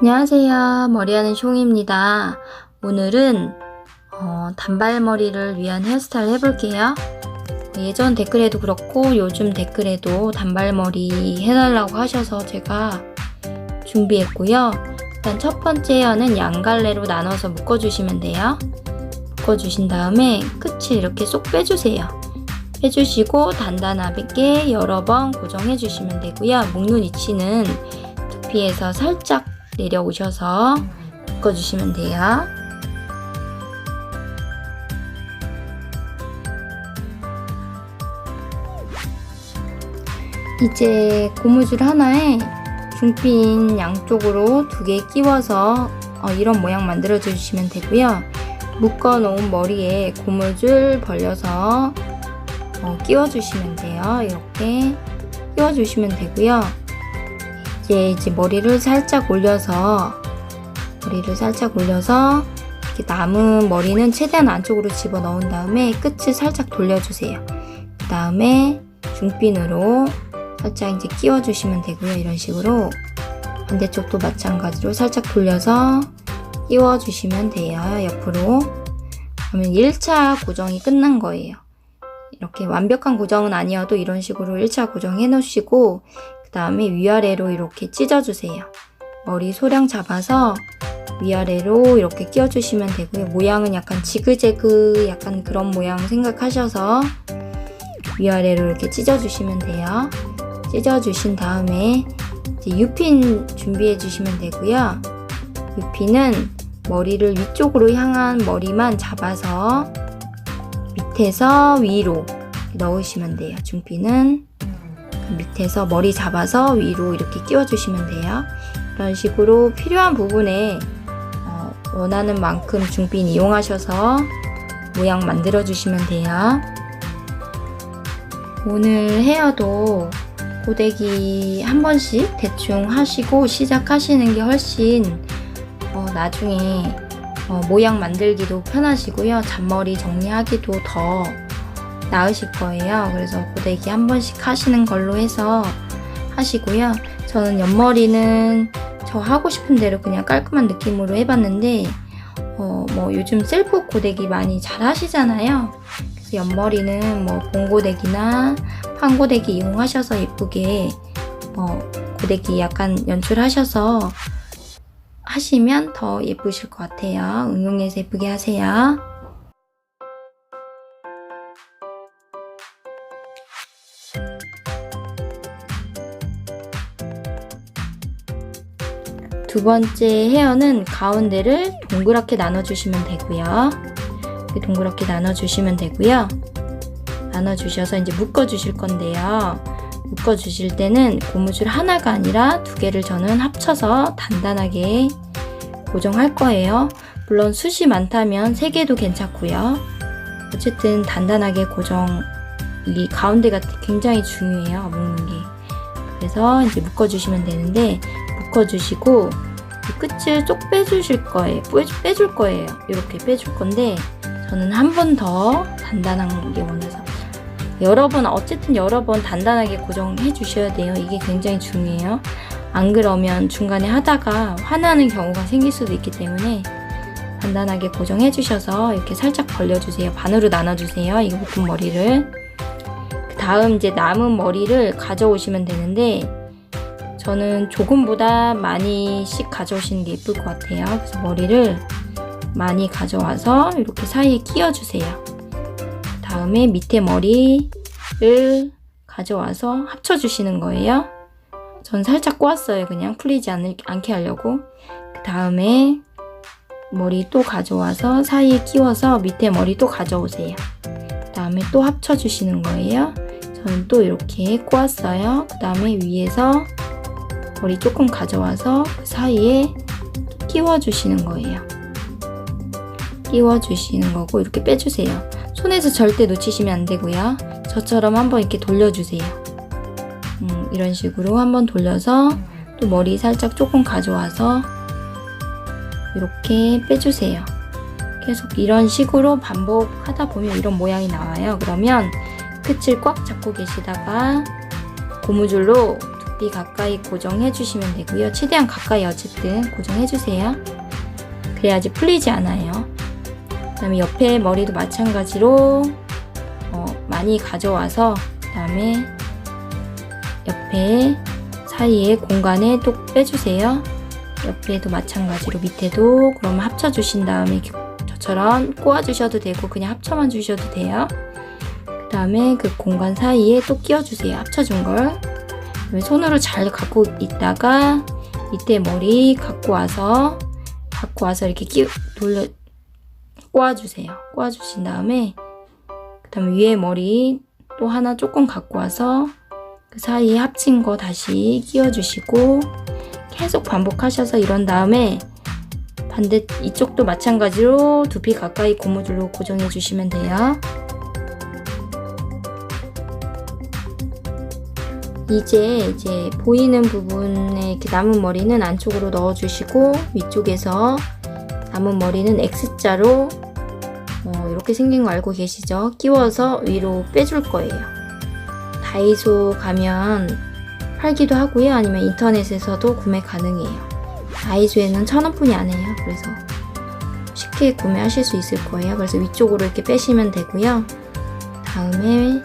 안녕하세요. 머리하는 숑입니다. 오늘은 어, 단발머리를 위한 헤어스타일 해볼게요. 예전 댓글에도 그렇고 요즘 댓글에도 단발머리 해달라고 하셔서 제가 준비했고요. 일단 첫 번째 헤어는 양갈래로 나눠서 묶어주시면 돼요. 묶어주신 다음에 끝을 이렇게 쏙 빼주세요. 빼주시고 단단하게 여러 번 고정해주시면 되고요. 묶는 위치는 두피에서 살짝 내려오셔서 묶어주시면 돼요. 이제 고무줄 하나에 중핀 양쪽으로 두 개 끼워서 어, 이런 모양 만들어 주시면 되고요. 묶어 놓은 머리에 고무줄 벌려서 어, 끼워 주시면 돼요. 이렇게 끼워 주시면 되고요. 이제 이제 머리를 살짝 올려서 머리를 살짝 올려서 이렇게 남은 머리는 최대한 안쪽으로 집어 넣은 다음에 끝을 살짝 돌려주세요. 그 다음에 중핀으로 살짝 이제 끼워 주시면 되고요. 이런 식으로 반대쪽도 마찬가지로 살짝 돌려서 끼워 주시면 돼요. 옆으로 그러면 1차 고정이 끝난 거예요. 이렇게 완벽한 고정은 아니어도 이런 식으로 1차 고정해 놓으시고 그 다음에 위아래로 이렇게 찢어주세요. 머리 소량 잡아서 위아래로 이렇게 끼워주시면 되고요. 모양은 약간 지그재그 약간 그런 모양 생각하셔서 위아래로 이렇게 찢어주시면 돼요. 찢어주신 다음에 이제 U핀 준비해 주시면 되고요. U핀은 머리를 위쪽으로 향한 머리만 잡아서 밑에서 위로 넣으시면 돼요. 중핀은 밑에서 머리 잡아서 위로 이렇게 끼워주시면 돼요. 이런 식으로 필요한 부분에 어, 원하는 만큼 중핀 이용하셔서 모양 만들어 주시면 돼요. 오늘 헤어도 고데기 한 번씩 대충 하시고 시작하시는 게 훨씬 어, 나중에 어, 모양 만들기도 편하시고요. 잔머리 정리하기도 더 나으실 거예요. 그래서 고데기 한 번씩 하시는 걸로 해서 하시고요. 저는 옆머리는 저 하고 싶은 대로 그냥 깔끔한 느낌으로 해봤는데, 어, 뭐 요즘 셀프 고데기 많이 잘 하시잖아요. 그래서 옆머리는 뭐 봉고데기나 판고데기 이용하셔서 예쁘게 어, 고데기 약간 연출하셔서 하시면 더 예쁘실 것 같아요. 응용해서 예쁘게 하세요. 두 번째 헤어는 가운데를 동그랗게 나눠주시면 되고요. 동그랗게 나눠주시면 되고요. 나눠주셔서 이제 묶어주실 건데요. 묶어주실 때는 고무줄 하나가 아니라 두 개를 저는 합쳐서 단단하게 고정할 거예요. 물론 숱이 많다면 세 개도 괜찮고요. 어쨌든 단단하게 고정, 이 가운데가 굉장히 중요해요. 묶는 게. 그래서 이제 묶어주시면 되는데, 묶어주시고, 이 끝을 쪽 빼주실 거예요. 빼- 빼줄 거예요. 이렇게 빼줄 건데, 저는 한 번 더 단단한 게 원해서. 여러 번, 어쨌든 여러 번 단단하게 고정해 주셔야 돼요. 이게 굉장히 중요해요. 안 그러면 중간에 하다가 화나는 경우가 생길 수도 있기 때문에 단단하게 고정해 주셔서 이렇게 살짝 벌려주세요. 반으로 나눠주세요. 이 묶은 머리를. 그 다음 이제 남은 머리를 가져오시면 되는데 저는 조금보다 많이씩 가져오시는 게 예쁠 것 같아요. 그래서 머리를 많이 가져와서 이렇게 사이에 끼워주세요. 그 다음에 밑에 머리를 가져와서 합쳐주시는 거예요. 전 살짝 꼬았어요. 그냥 풀리지 않을, 않게 하려고. 그 다음에 머리 또 가져와서 사이에 끼워서 밑에 머리 또 가져오세요. 그 다음에 또 합쳐주시는 거예요. 저는 또 이렇게 꼬았어요. 그 다음에 위에서 머리 조금 가져와서 그 사이에 또 끼워주시는 거예요. 끼워주시는 거고 이렇게 빼주세요. 손에서 절대 놓치시면 안 되고요. 저처럼 한번 이렇게 돌려주세요. 음, 이런 식으로 한번 돌려서 또 머리 살짝 조금 가져와서 이렇게 빼주세요. 계속 이런 식으로 반복하다 보면 이런 모양이 나와요. 그러면 끝을 꽉 잡고 계시다가 고무줄로 두피 가까이 고정해 주시면 되고요. 최대한 가까이 어쨌든 고정해 주세요. 그래야지 풀리지 않아요. 그 다음에 옆에 머리도 마찬가지로 어, 많이 가져와서 그 다음에 옆에 사이에 공간에 또 빼주세요. 옆에도 마찬가지로 밑에도 그럼 합쳐 주신 다음에 저처럼 꼬아 주셔도 되고 그냥 합쳐만 주셔도 돼요. 그 다음에 그 공간 사이에 또 끼워주세요. 합쳐준 걸. 손으로 잘 갖고 있다가 이때 머리 갖고 와서 갖고 와서 이렇게 끼 돌려 꼬아주세요. 꼬아주신 다음에 그 다음에 위에 머리 또 하나 조금 갖고 와서 그 사이에 합친 거 다시 끼워주시고 계속 반복하셔서 이런 다음에 반대 이쪽도 마찬가지로 두피 가까이 고무줄로 고정해 주시면 돼요. 이제 이제 보이는 부분에 이렇게 남은 머리는 안쪽으로 넣어 주시고 위쪽에서 남은 머리는 X자로 어, 이렇게 생긴 거 알고 계시죠? 끼워서 위로 빼줄 거예요. 다이소 가면 팔기도 하고요. 아니면 인터넷에서도 구매 가능해요. 다이소에는 천 원뿐이 안 해요. 그래서 쉽게 구매하실 수 있을 거예요. 그래서 위쪽으로 이렇게 빼시면 되고요. 다음에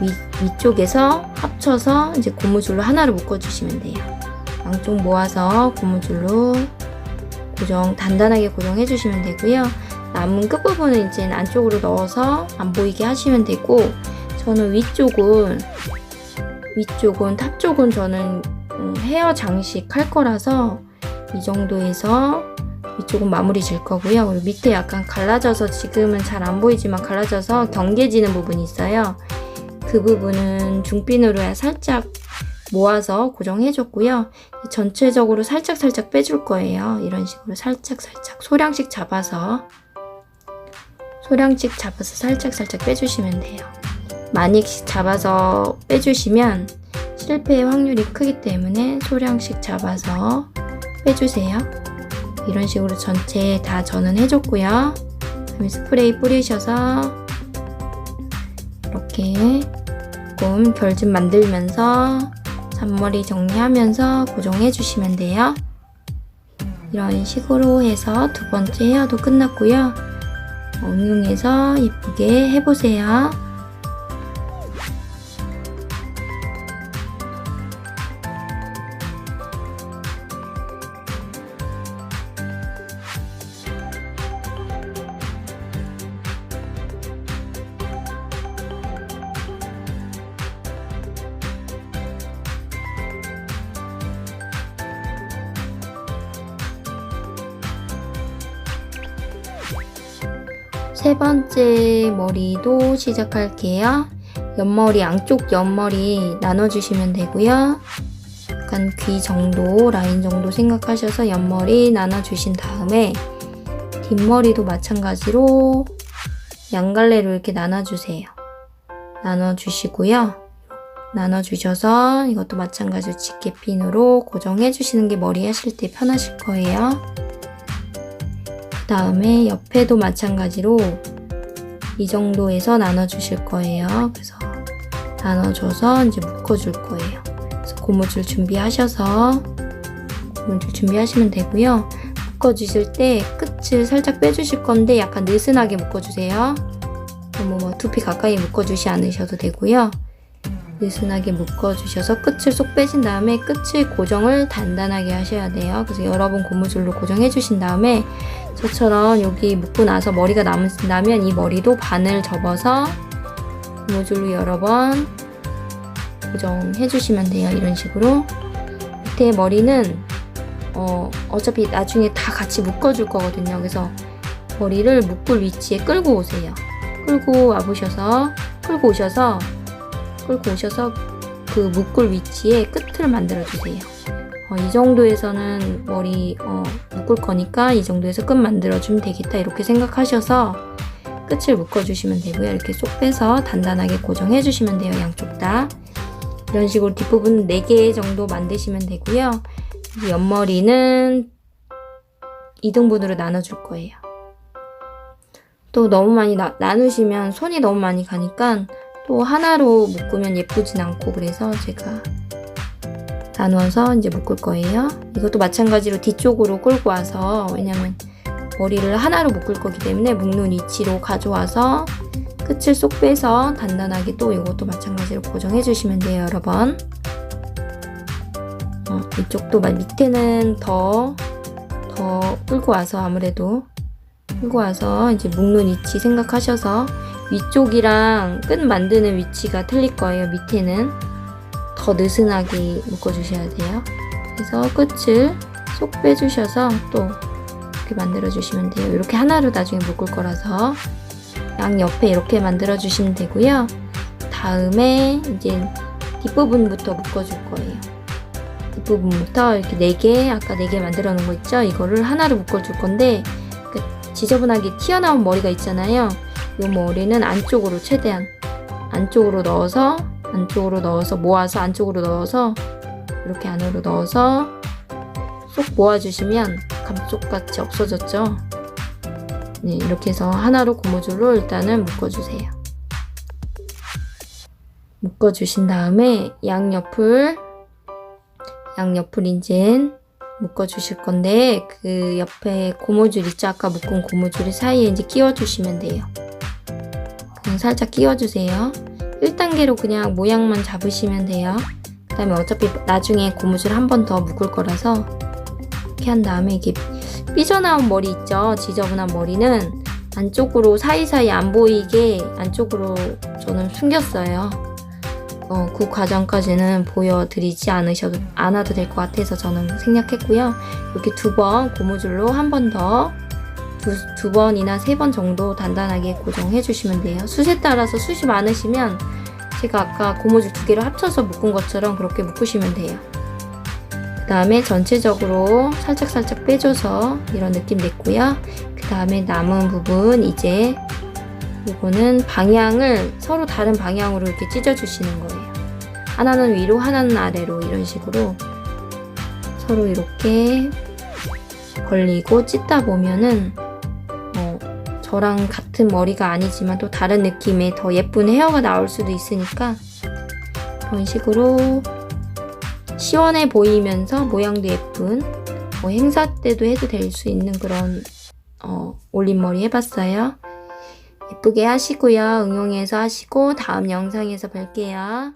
위, 위쪽에서 합쳐서 이제 고무줄로 하나를 묶어주시면 돼요. 양쪽 모아서 고무줄로 고정, 단단하게 고정해 주시면 되고요. 남은 끝부분은 이제 안쪽으로 넣어서 안 보이게 하시면 되고, 저는 위쪽은, 위쪽은, 탑 쪽은 저는 음, 헤어 장식 할 거라서 이 정도에서 위쪽은 마무리 질 거고요. 밑에 약간 갈라져서 지금은 잘 안 보이지만 갈라져서 경계지는 부분이 있어요. 그 부분은 중핀으로 살짝 모아서 고정해줬고요. 전체적으로 살짝살짝 빼줄 거예요. 이런 식으로 살짝살짝 소량씩 잡아서 소량씩 잡아서 살짝살짝 빼주시면 돼요. 많이씩 잡아서 빼주시면 실패의 확률이 크기 때문에 소량씩 잡아서 빼주세요. 이런 식으로 전체 다 저는 해줬고요. 스프레이 뿌리셔서 이렇게 조금 결 좀 만들면서 잔머리 정리하면서 고정해 주시면 돼요. 이런 식으로 해서 두 번째 헤어도 끝났고요. 응용해서 예쁘게 해보세요. 세 번째 머리도 시작할게요. 옆머리, 양쪽 옆머리 나눠주시면 되고요. 약간 귀 정도, 라인 정도 생각하셔서 옆머리 나눠주신 다음에 뒷머리도 마찬가지로 양갈래로 이렇게 나눠주세요. 나눠주시고요. 나눠주셔서 이것도 마찬가지로 집게핀으로 고정해주시는 게 머리 하실 때 편하실 거예요. 그 다음에 옆에도 마찬가지로 이 정도에서 나눠주실 거예요. 그래서 나눠줘서 이제 묶어줄 거예요. 그래서 고무줄 준비하셔서 고무줄 준비하시면 되고요. 묶어주실 때 끝을 살짝 빼주실 건데 약간 느슨하게 묶어주세요. 너무 뭐 두피 가까이 묶어주지 않으셔도 되고요. 느슨하게 묶어주셔서 끝을 쏙 빼신 다음에 끝을 고정을 단단하게 하셔야 돼요. 그래서 여러 번 고무줄로 고정해 주신 다음에 저처럼 여기 묶고 나서 머리가 남으신다면 이 머리도 반을 접어서 고무줄로 여러 번 고정해 주시면 돼요. 이런 식으로 밑에 머리는 어, 어차피 나중에 다 같이 묶어줄 거거든요. 그래서 머리를 묶을 위치에 끌고 오세요. 끌고 와보셔서 끌고 오셔서 끌고 오셔서 그 묶을 위치에 끝을 만들어 주세요. 어, 이 정도에서는 머리 어, 묶을 거니까 이 정도에서 끝 만들어 주면 되겠다 이렇게 생각하셔서 끝을 묶어 주시면 되고요. 이렇게 쏙 빼서 단단하게 고정해 주시면 돼요. 양쪽 다. 이런 식으로 뒷부분 4개 정도 만드시면 되고요. 옆머리는 2등분으로 나눠줄 거예요. 또 너무 많이 나, 나누시면 손이 너무 많이 가니까 또 하나로 묶으면 예쁘진 않고 그래서 제가 나누어서 이제 묶을 거예요. 이것도 마찬가지로 뒤쪽으로 끌고 와서 왜냐면 머리를 하나로 묶을 거기 때문에 묶는 위치로 가져와서 끝을 쏙 빼서 단단하게 또 이것도 마찬가지로 고정해 주시면 돼요, 여러분. 어, 이쪽도 막 밑에는 더, 더 끌고 와서 아무래도 끌고 와서 이제 묶는 위치 생각하셔서 위쪽이랑 끝 만드는 위치가 틀릴 거예요. 밑에는 더 느슨하게 묶어주셔야 돼요. 그래서 끝을 쏙 빼주셔서 또 이렇게 만들어주시면 돼요. 이렇게 하나로 나중에 묶을 거라서 양 옆에 이렇게 만들어주시면 되고요. 다음에 이제 뒷부분부터 묶어줄 거예요. 뒷부분부터 이렇게 4개, 아까 4개 만들어 놓은 거 있죠? 이거를 하나로 묶어줄 건데 그 지저분하게 튀어나온 머리가 있잖아요. 이 머리는 안쪽으로 최대한 안쪽으로 넣어서 안쪽으로 넣어서 모아서 안쪽으로 넣어서 이렇게 안으로 넣어서 쏙 모아주시면 감쪽같이 없어졌죠. 네, 이렇게 해서 하나로 고무줄로 일단은 묶어주세요. 묶어주신 다음에 양옆을 양옆을 이제 묶어주실 건데 그 옆에 고무줄 있죠? 아까 묶은 고무줄 사이에 이제 끼워주시면 돼요. 그냥 살짝 끼워주세요. 1단계로 그냥 모양만 잡으시면 돼요. 그 다음에 어차피 나중에 고무줄 한 번 더 묶을 거라서 이렇게 한 다음에 이게 삐져나온 머리 있죠? 지저분한 머리는 안쪽으로 사이사이 안 보이게 안쪽으로 저는 숨겼어요. 어, 그 과정까지는 보여드리지 않으셔도 않아도 될 것 같아서 저는 생략했고요. 이렇게 두 번 고무줄로 한 번 더 두, 두 번이나 세 번 정도 단단하게 고정해 주시면 돼요. 숱에 따라서 숱이 많으시면 제가 아까 고무줄 두 개를 합쳐서 묶은 것처럼 그렇게 묶으시면 돼요. 그 다음에 전체적으로 살짝살짝 빼줘서 이런 느낌 냈고요. 그 다음에 남은 부분 이제 이거는 방향을 서로 다른 방향으로 이렇게 찢어주시는 거예요. 하나는 위로, 하나는 아래로 이런 식으로 서로 이렇게 벌리고 찢다 보면은 어, 저랑 같은 머리가 아니지만 또 다른 느낌의 더 예쁜 헤어가 나올 수도 있으니까 그런 식으로 시원해 보이면서 모양도 예쁜 뭐 행사 때도 해도 될 수 있는 그런 어, 올림머리 해봤어요. 예쁘게 하시고요. 응용해서 하시고 다음 영상에서 뵐게요.